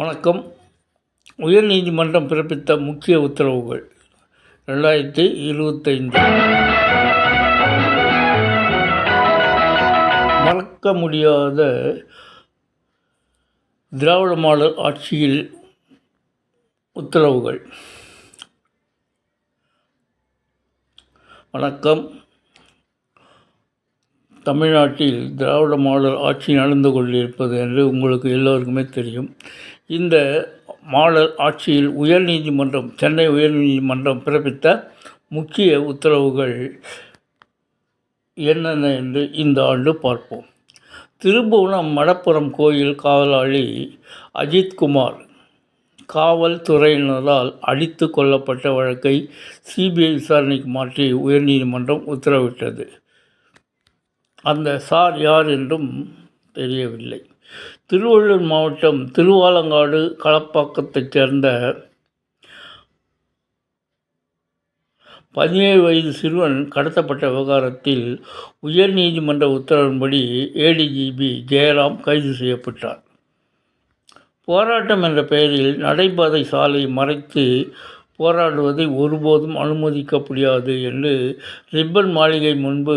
வணக்கம். உயர்நீதிமன்றம் பிறப்பித்த முக்கிய உத்தரவுகள். ரெண்டாயிரத்தி இருபத்தைந்து. மறக்க முடியாத திராவிட மாடல் ஆட்சியில் உத்தரவுகள். வணக்கம். தமிழ்நாட்டில் திராவிட மாடல் ஆட்சி நடந்து கொண்டிருப்பது என்று உங்களுக்கு எல்லோருக்குமே தெரியும். இந்த மாடல் ஆட்சியில் உயர்நீதிமன்றம் சென்னை உயர்நீதிமன்றம் பிறப்பித்த முக்கிய உத்தரவுகள் என்னென்ன என்று இந்த ஆண்டு பார்ப்போம். திருபுவனம் மடப்புரம் கோயில் காவலாளி அஜித்குமார் காவல்துறையினரால் அடித்து கொல்லப்பட்ட வழக்கை சிபிஐ விசாரணைக்கு மாற்றி உயர்நீதிமன்றம் உத்தரவிட்டது. அந்த சார் யார் என்றும் தெரியவில்லை. திருவள்ளூர் மாவட்டம் திருவாலங்காடு களப்பாக்கத்தைச் சேர்ந்த பதினேழு வயது சிறுவன் கடத்தப்பட்ட விவகாரத்தில் உயர்நீதிமன்ற உத்தரவின்படி ஏடிஜிபி ஜெயராம் கைது செய்யப்பட்டார். போராட்டம் என்ற பெயரில் நடைபாதை சாலை மறைத்து போராடுவதை ஒருபோதும் அனுமதிக்க முடியாது என்று ரிப்பன் மாளிகை முன்பு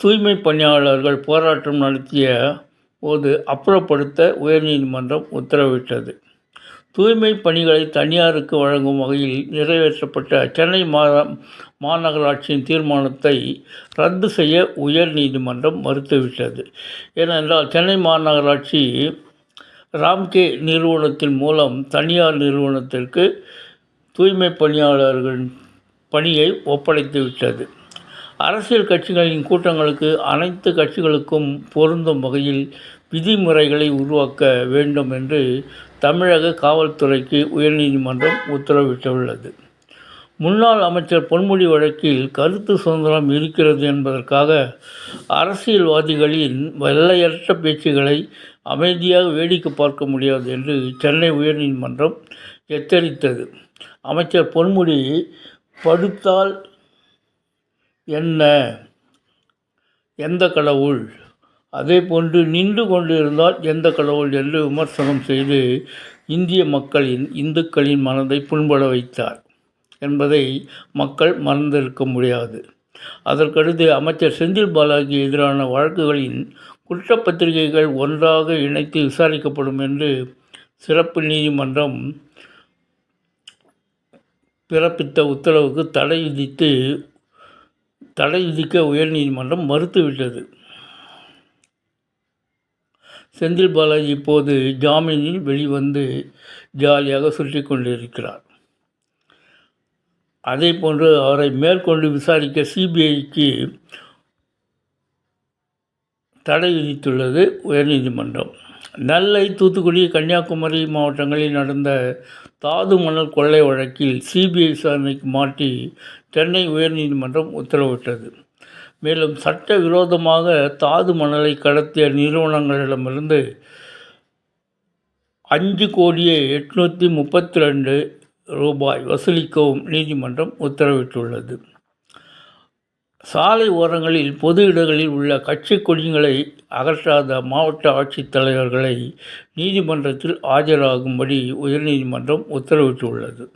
தூய்மை பணியாளர்கள் போராட்டம் நடத்திய போது அப்புறப்படுத்த உயர்நீதிமன்றம் உத்தரவிட்டது. தூய்மை பணிகளை தனியாருக்கு வழங்கும் வகையில் நிறைவேற்றப்பட்ட சென்னை மா மாநகராட்சியின் தீர்மானத்தை ரத்து செய்ய உயர்நீதிமன்றம் மறுத்துவிட்டது. ஏனென்றால் சென்னை மாநகராட்சி ராம்கே நிறுவனத்தின் மூலம் தனியார் நிறுவனத்திற்கு தூய்மை பணியாளர்களின் பணியை ஒப்படைத்து விட்டது அரசியல் கட்சிகளின் கூட்டங்களுக்கு அனைத்து கட்சிகளுக்கும் பொருந்தும் வகையில் விதிமுறைகளை உருவாக்க வேண்டும் என்று தமிழக காவல்துறைக்கு உயர்நீதிமன்றம் உத்தரவிட்டுள்ளது. முன்னாள் அமைச்சர் பொன்முடி வழக்கில் கருத்து சுதந்திரம் இருக்கிறது என்பதற்காக அரசியல்வாதிகளின் வெள்ளையற்ற பேச்சுகளை அமைதியாக வேடிக்கை பார்க்க முடியாது என்று சென்னை உயர்நீதிமன்றம் எச்சரித்தது. அமைச்சர் பொன்முடி படுத்தால் என்ன? எந்த கடவுள்? அதே போன்று நின்று கொண்டிருந்தால் எந்த கடவுள் என்று விமர்சனம் செய்து இந்திய மக்களின் இந்துக்களின் மனதை புண்பட வைத்தார் என்பதை மக்கள் மறந்திருக்க முடியாது. அதற்கடுத்து அமைச்சர் செந்தில் பாலாஜி எதிரான வழக்குகளின் குற்றப்பத்திரிகைகள் ஒன்றாக இணைத்து விசாரிக்கப்படும் என்று சிறப்பு நீதிமன்றம் பிறப்பித்த உத்தரவுக்கு தடை விதித்து தடை விதிக்க உயர்நீதிமன்றம் மறுத்துவிட்டது. செந்தில் பாலாஜி இப்போது ஜாமீனில் வெளிவந்து ஜாலியாக சுற்றி கொண்டிருக்கிறார். அதே போன்று அவரை மேற்கொண்டு விசாரிக்க சிபிஐக்கு தடை விதித்துள்ளது உயர்நீதிமன்றம். நெல்லை தூத்துக்குடி கன்னியாகுமரி மாவட்டங்களில் நடந்த தாது மணல் கொள்ளை வழக்கில் சிபிஐ விசாரணைக்கு மாற்றி சென்னை உயர்நீதிமன்றம் உத்தரவிட்டது. மேலும் சட்ட விரோதமாக தாது மணலை கடத்திய நிறுவனங்களிடமிருந்து அஞ்சு கோடியே எட்நூற்றி முப்பத்தி ரெண்டு ரூபாய் வசூலிக்கவும் நீதிமன்றம் உத்தரவிட்டுள்ளது. சாலை ஓரங்களில் பொது இடங்களில் உள்ள கட்சி கொடிகளை அகற்றாத மாவட்ட ஆட்சித்தலைவர்களை நீதிமன்றத்தில் ஆஜராகும்படி உயர்நீதிமன்றம் உத்தரவிட்டுள்ளது.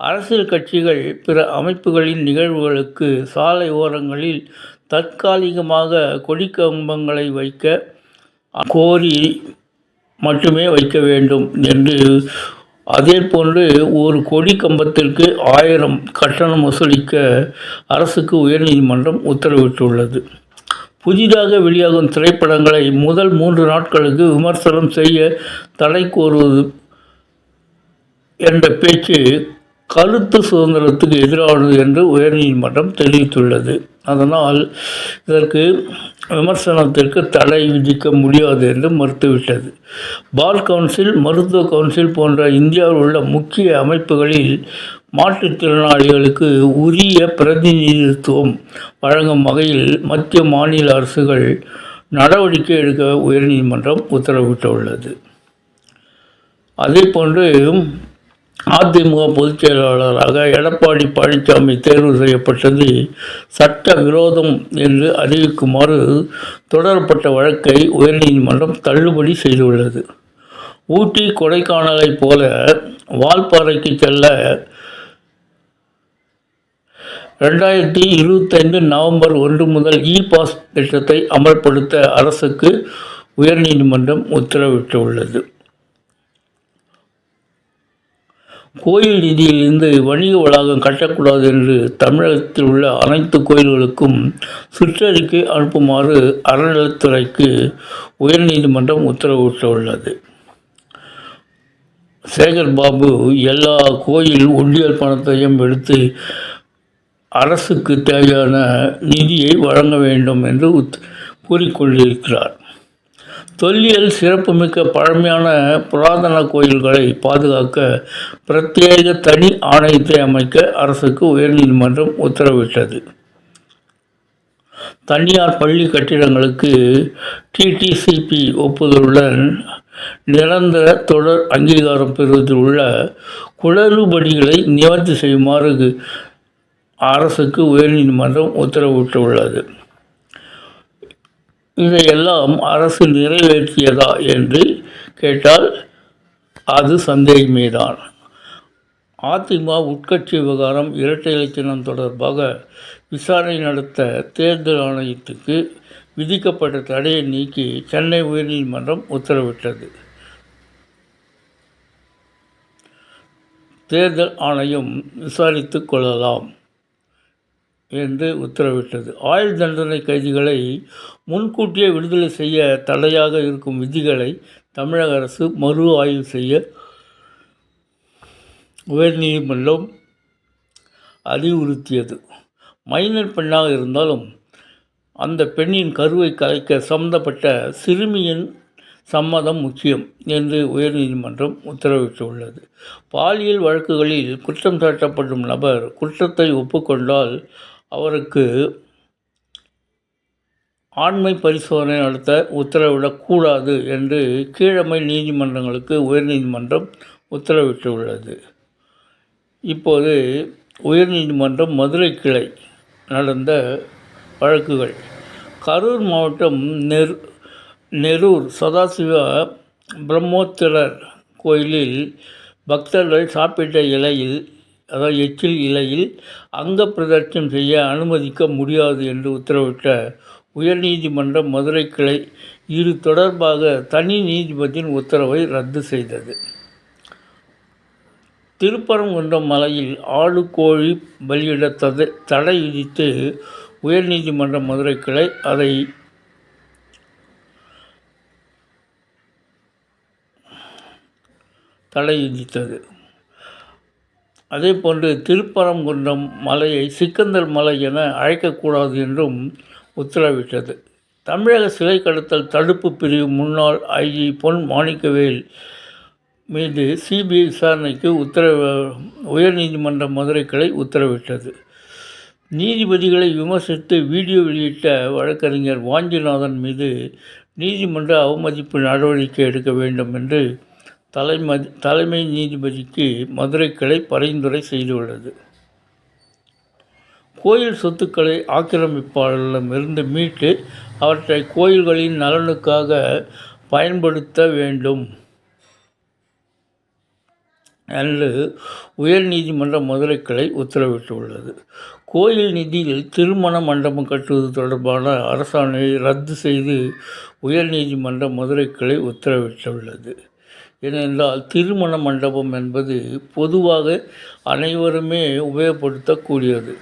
அரசியல் கட்சிகள் பிற அமைப்புகளின் நிகழ்வுகளுக்கு சாலை ஓரங்களில் தற்காலிகமாக கொடிக்கம்பங்களை வைக்க கோரி மட்டுமே வைக்க வேண்டும் என்று அதே போன்று ஒரு கொடி கம்பத்திற்கு ஆயிரம் கட்டணம் வசூலிக்க அரசுக்கு உயர்நீதிமன்றம் உத்தரவிட்டுள்ளது. புதிதாக வெளியாகும் திரைப்படங்களை முதல் மூன்று நாட்களுக்கு விமர்சனம் செய்ய தடை கோருவது என்ற பேச்சு கருத்து சுதந்திரத்துக்கு எதிரானது என்று உயர்நீதிமன்றம் தெரிவித்துள்ளது. அதனால் இதற்கு விமர்சனத்திற்கு தடை விதிக்க முடியாது என்று மறுத்துவிட்டது. பால் கவுன்சில் மருத்துவ கவுன்சில் போன்ற இந்தியாவில் உள்ள முக்கிய அமைப்புகளில் மாற்றுத்திறனாளிகளுக்கு உரிய பிரதிநிதித்துவம் வழங்கும் வகையில் மத்திய மாநில அரசுகள் நடவடிக்கை எடுக்க உயர்நீதிமன்றம் உத்தரவிட்டுள்ளது. அதே போன்று அதிமுக பொதுச் செயலாளராக எடப்பாடி பழனிசாமி தேர்வு செய்யப்பட்டது சட்ட விரோதம் என்று அறிவிக்குமாறு தொடரப்பட்ட வழக்கை உயர்நீதிமன்றம் தள்ளுபடி செய்துள்ளது. ஊட்டி கொடைக்கானலைப் போல வால்பாறைக்கு செல்ல ரெண்டாயிரத்தி இருபத்தைந்து நவம்பர் ஒன்று முதல் இ பாஸ் திட்டத்தை அமல்படுத்த அரசுக்கு உயர்நீதிமன்றம் உத்தரவிட்டுள்ளது. கோயில் நிதியிலிருந்து வணிக வளாகம் கட்டக்கூடாது என்று தமிழகத்தில் உள்ள அனைத்து கோயில்களுக்கும் சுற்றறிக்கை அனுப்புமாறு அறநிலைத்துறைக்கு உயர்நீதிமன்றம் உத்தரவிட்டுள்ளது. சேகர் பாபு எல்லா கோயில் உண்டியல் பணத்தையும் எடுத்து அரசுக்கு தேவையான நிதியை வழங்க வேண்டும் என்று உத் கூறிக்கொண்டிருக்கிறார். தொல்லியல் சிறப்புமிக்க பழமையான புராதன கோயில்களை பாதுகாக்க பிரத்யேக தனி ஆணையத்தை அமைக்க அரசுக்கு உயர்நீதிமன்றம் உத்தரவிட்டது. தனியார் பள்ளி கட்டிடங்களுக்கு டிடிசிபி ஒப்புதலுடன் நிரந்தர தொடர் அங்கீகாரம் பெறுவதில் உள்ள குளறுபடிகளை நிவர்த்தி செய்யுமாறு அரசுக்கு உயர்நீதிமன்றம் உத்தரவிட்டுள்ளது. இதையெல்லாம் அரசு நிறைவேற்றியதா என்று கேட்டால் அது சந்தேகமேதான். அதிமுக உட்கட்சி விவகாரம் இரட்டை இலச்சினம் தொடர்பாக விசாரணை நடத்த தேர்தல் ஆணையத்துக்கு விதிக்கப்பட்ட தடையை நீக்கி சென்னை உயர்நீதிமன்றம் உத்தரவிட்டது. தேர்தல் ஆணையம் விசாரித்து கொள்ளலாம். என்று உத்தரவிட்டது. ஆயுள் தண்டனை கைதிகளை முன்கூட்டியே விடுதலை செய்ய தடையாக இருக்கும் விதிகளை தமிழக அரசு மறு ஆய்வு செய்ய உயர்நீதிமன்றம் அறிவுறுத்தியது. மைனர் பெண்ணாக இருந்தாலும் அந்த பெண்ணின் கருவை கலைக்க சம்பந்தப்பட்ட சிறுமியின் சம்மதம் முக்கியம் என்று உயர்நீதிமன்றம் உத்தரவிட்டுள்ளது. பாலியல் வழக்குகளில் குற்றம் சாட்டப்படும் நபர் குற்றத்தை ஒப்புக்கொண்டால் அவருக்கு ஆண்மை பரிசோதனை நடத்த உத்தரவிடக்கூடாது என்று கீழமை நீதிமன்றங்களுக்கு உயர்நீதிமன்றம் உத்தரவிட்டுள்ளது. இப்போது உயர்நீதிமன்றம் மதுரை கிளை நடந்த வழக்குகள். கரூர் மாவட்டம் நெர் நெரூர் சதாசிவ பிரம்மோத்திரர் கோயிலில் பக்தர்கள் சாப்பிட்ட இலையில் அதாவது எச்சில் இலையில் அங்க பிரதட்சம் செய்ய அனுமதிக்க முடியாது என்று உத்தரவிட்ட உயர்நீதிமன்ற மதுரை கிளை இது தொடர்பாக தனி நீதிபதியின் உத்தரவை ரத்து செய்தது. திருப்பரங்குன்றம் மலையில் ஆடு கோழி பலியிட தடை தடை விதித்து உயர்நீதிமன்ற மதுரை கிளை அதை தடை விதித்தது. அதே போன்று திருப்பரங்குன்றம் மலையை சிக்கந்தர் மலை என அழைக்கக்கூடாது என்றும் உத்தரவிட்டது. தமிழக சிலை கடத்தல் தடுப்பு பிரிவு முன்னாள் ஐஜி பொன் மாணிக்கவேல் மீது சிபிஐ விசாரணைக்கு உத்தரவு உயர்நீதிமன்ற மதுரை கிளை உத்தரவிட்டது. நீதிபதிகளை விமர்சித்து வீடியோ வெளியிட்ட வழக்கறிஞர் வாஞ்சிநாதன் மீது நீதிமன்ற அவமதிப்பு நடவடிக்கை எடுக்க வேண்டும் என்று தலைமதி தலைமை நீதிபதிக்கு மதுரை கிளை பரிந்துரை செய்துள்ளது. கோயில் சொத்துக்களை ஆக்கிரமிப்பாளர்களிடமிருந்து மீட்டு அவற்றை கோயில்களின் நலனுக்காக பயன்படுத்த வேண்டும் என்று உயர்நீதிமன்ற மதுரை கிளை உத்தரவிட்டுள்ளது. கோயில் நிதியில் திருமண மண்டபம் கட்டுவது தொடர்பான அரசாணையை ரத்து செய்து உயர்நீதிமன்ற மதுரை கிளை உத்தரவிட்டுள்ளது. ஏனென்றால் திருமண மண்டபம் என்பது பொதுவாக அனைவருமே உபயோகப்படுத்தக்கூடியது.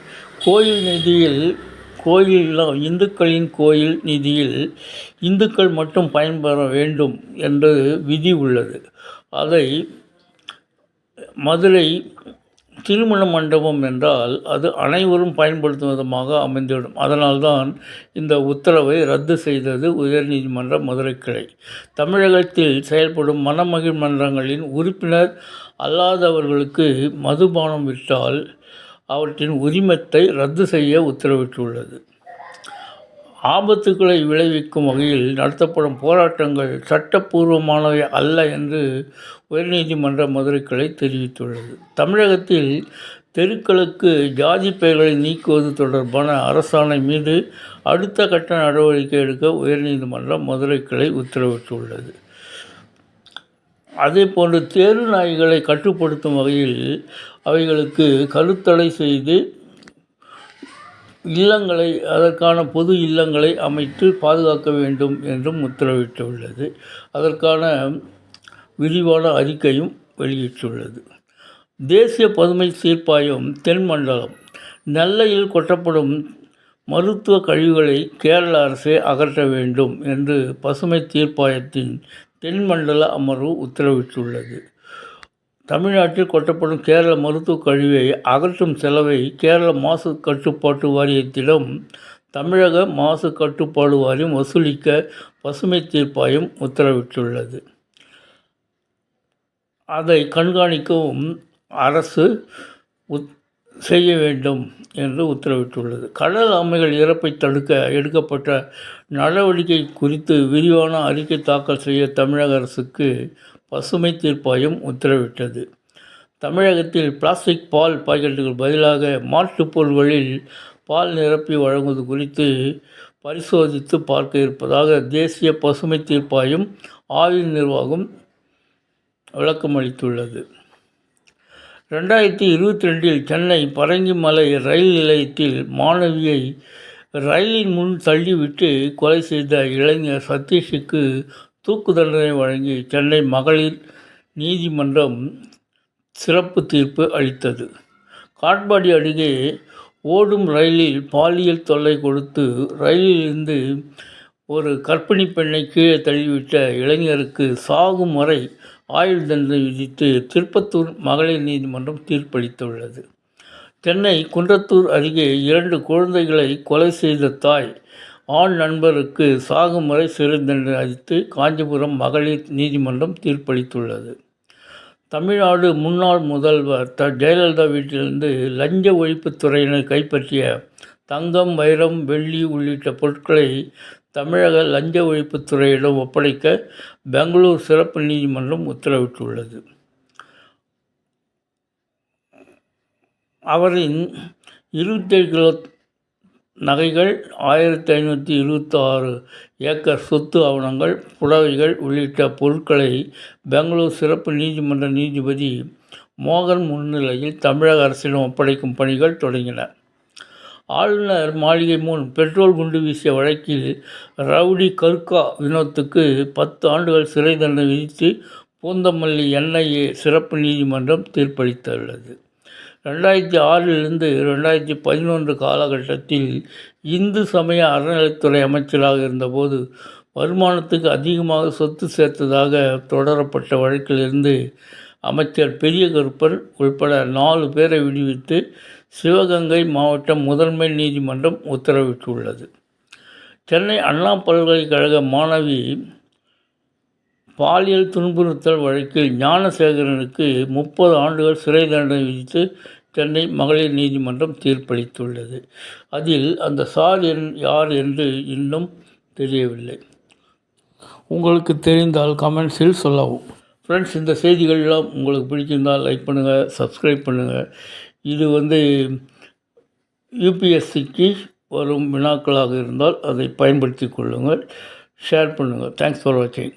கோயில் நிதியில் கோயிலெல்லாம் இந்துக்களின் கோயில் நிதியில் இந்துக்கள் மட்டும் பயன்பெற வேண்டும் என்று விதி உள்ளது. அதை மதுரை திருமண மண்டபம் என்றால் அது அனைவரும் பயன்படுத்தும் விதமாக அமைந்துவிடும் அதனால்தான் இந்த உத்தரவை ரத்து செய்தது உயர்நீதிமன்ற மதுரை கிளை. தமிழகத்தில் செயல்படும் மணமகிழ் மன்றங்களின் உறுப்பினர் அல்லாதவர்களுக்கு மதுபானம் விட்டால் அவற்றின் உரிமத்தை ரத்து செய்ய உத்தரவிட்டுள்ளது. ஆபத்துக்களை விளைவிக்கும் வகையில் நடத்தப்படும் போராட்டங்கள் சட்டப்பூர்வமானவை அல்ல என்று உயர்நீதிமன்ற மதுரை கிளை தெரிவித்துள்ளது. தமிழகத்தில் தெருக்களுக்கு ஜாதி பெயர்களை நீக்குவது தொடர்பான அரசாணை மீது அடுத்த கட்ட நடவடிக்கை எடுக்க உயர்நீதிமன்றம் மதுரை கிளை உத்தரவிட்டுள்ளது. அதேபோன்று தேரு நாய்களை கட்டுப்படுத்தும் வகையில் அவைகளுக்கு கருத்தடை செய்து இல்லங்களை அதற்கான பொது இல்லங்களை அமைத்து பாதுகாக்க வேண்டும் என்றும் உத்தரவிட்டுள்ளது. அதற்கான விரிவான அறிக்கையும் வெளியிட்டுள்ளது. தேசிய பதுமை தீர்ப்பாயம் தென் மண்டலம் நெல்லையில் கொட்டப்படும் மருத்துவ கழிவுகளை கேரள அரசே அகற்ற வேண்டும் என்று பசுமை தீர்ப்பாயத்தின் தென்மண்டல அமர்வு உத்தரவிட்டுள்ளது. தமிழ்நாட்டில் கொட்டப்படும் கேரள மருத்துவக் கழிவை அகற்றும் செலவை கேரள மாசு கட்டுப்பாட்டு வாரியத்திடம் தமிழக மாசு கட்டுப்பாடு வாரியம் வசூலிக்க பசுமை தீர்ப்பாயம் உத்தரவிட்டுள்ளது. அதை கண்காணிக்கவும் அரசு உத் செய்ய வேண்டும் என்று உத்தரவிட்டுள்ளது. கடல் ஆமைகள் இறப்பை தடுக்க எடுக்கப்பட்ட நடவடிக்கை குறித்து விரிவான அறிக்கை தாக்கல் செய்ய தமிழக அரசுக்கு பசுமை தீர்ப்பாயம் உத்தரவிட்டது. தமிழகத்தில் பிளாஸ்டிக் பால் பாக்கெட்டுகள் பதிலாக மாற்றுப் பொருள்களில் பால் நிரப்பி வழங்குவது குறித்து பரிசோதித்து பார்க்க இருப்பதாக தேசிய பசுமை தீர்ப்பாயம் ஆயுள் நிர்வாகம் விளக்கமளித்துள்ளது. ரெண்டாயிரத்தி இருபத்தி ரெண்டில் சென்னை பரங்கிமலை ரயில் நிலையத்தில் மாணவியை ரயிலின் முன் தள்ளிவிட்டு கொலை செய்த இளைஞர் சதீஷுக்கு தூக்கு தண்டனை வழங்கி சென்னை மகளிர் நீதிமன்றம் சிறப்பு தீர்ப்பு அளித்தது. காட்பாடி அருகே ஓடும் ரயிலில் பாலியல் தொல்லை கொடுத்து ரயிலிலிருந்து ஒரு கர்ப்பிணி பெண்ணை கீழே தள்ளிவிட்ட இளைஞருக்கு சாகும் வரை ஆயுள் தண்டனை விதித்து திருப்பத்தூர் மகளிர் நீதிமன்றம் தீர்ப்பளித்துள்ளது. சென்னை குன்றத்தூர் அருகே இரண்டு குழந்தைகளை கொலை செய்த தாய் ஆண் நண்பருக்கு சாகும் வரை சிறை தண்டனை அளித்து காஞ்சிபுரம் மகளிர் நீதிமன்றம் தீர்ப்பளித்துள்ளது. தமிழ்நாடு முன்னாள் முதல்வர் த. ஜெயலலிதா வீட்டிலிருந்து லஞ்ச ஒழிப்புத்துறையினர் கைப்பற்றிய தங்கம் வைரம் வெள்ளி உள்ளிட்ட பொருட்களை தமிழக லஞ்ச ஒழிப்புத்துறையிடம் ஒப்படைக்க பெங்களூர் சிறப்பு நீதிமன்றம் உத்தரவிட்டுள்ளது. அவரின் இருபத்தேழு கிலோ நகைகள் ஆயிரத்தி ஐநூற்றி இருபத்தாறு ஏக்கர் சொத்து ஆவணங்கள் புடவைகள் உள்ளிட்ட பொருட்களை பெங்களூர் சிறப்பு நீதிமன்ற நீதிபதி மோகன் முன்னிலையில் தமிழக அரசிடம் ஒப்படைக்கும் பணிகள் தொடங்கின. ஆளுநர் மாளிகை முன் பெட்ரோல் குண்டு வீசிய வழக்கில் ரவுடி கர்கா வினோத்துக்கு பத்து ஆண்டுகள் சிறை தண்டனை விதித்து பூந்தமல்லி என்ஐஏ சிறப்பு நீதிமன்றம் தீர்ப்பளித்துள்ளது. ரெண்டாயிரத்தி ஆறிலிருந்து ரெண்டாயிரத்தி பதினொன்று காலகட்டத்தில் இந்து சமய அறநிலைத்துறை அமைச்சராக இருந்தபோது வருமானத்துக்கு அதிகமாக சொத்து சேர்த்ததாக தொடரப்பட்ட வழக்கிலிருந்து அமைச்சர் பெரிய கருப்பர் உள்பட நாலு பேரை விடுவித்து சிவகங்கை மாவட்டம் முதன்மை நீதிமன்றம் உத்தரவிட்டுள்ளது. சென்னை அண்ணா பல்கலைக்கழக மாணவி பாலியல் துன்புறுத்தல் வழக்கில் ஞானசேகரனுக்கு முப்பது ஆண்டுகள் சிறை தண்டனை விதித்து சென்னை மகளிர் நீதிமன்றம் தீர்ப்பளித்துள்ளது. அதில் அந்த சார் என் யார் என்று இன்னும் தெரியவில்லை. உங்களுக்கு தெரிந்தால் கமெண்ட்ஸில் சொல்லவும். ஃப்ரெண்ட்ஸ் இந்த செய்திகள்லாம் உங்களுக்கு பிடிச்சிருந்தால் லைக் பண்ணுங்கள் சப்ஸ்கிரைப் பண்ணுங்கள் இது வந்து யூபிஎஸ்சிக்கு வரும் வினாக்களாக இருந்தால் அதை பயன்படுத்தி கொள்ளுங்கள் ஷேர் பண்ணுங்கள். தேங்க்ஸ் ஃபார் வாட்சிங்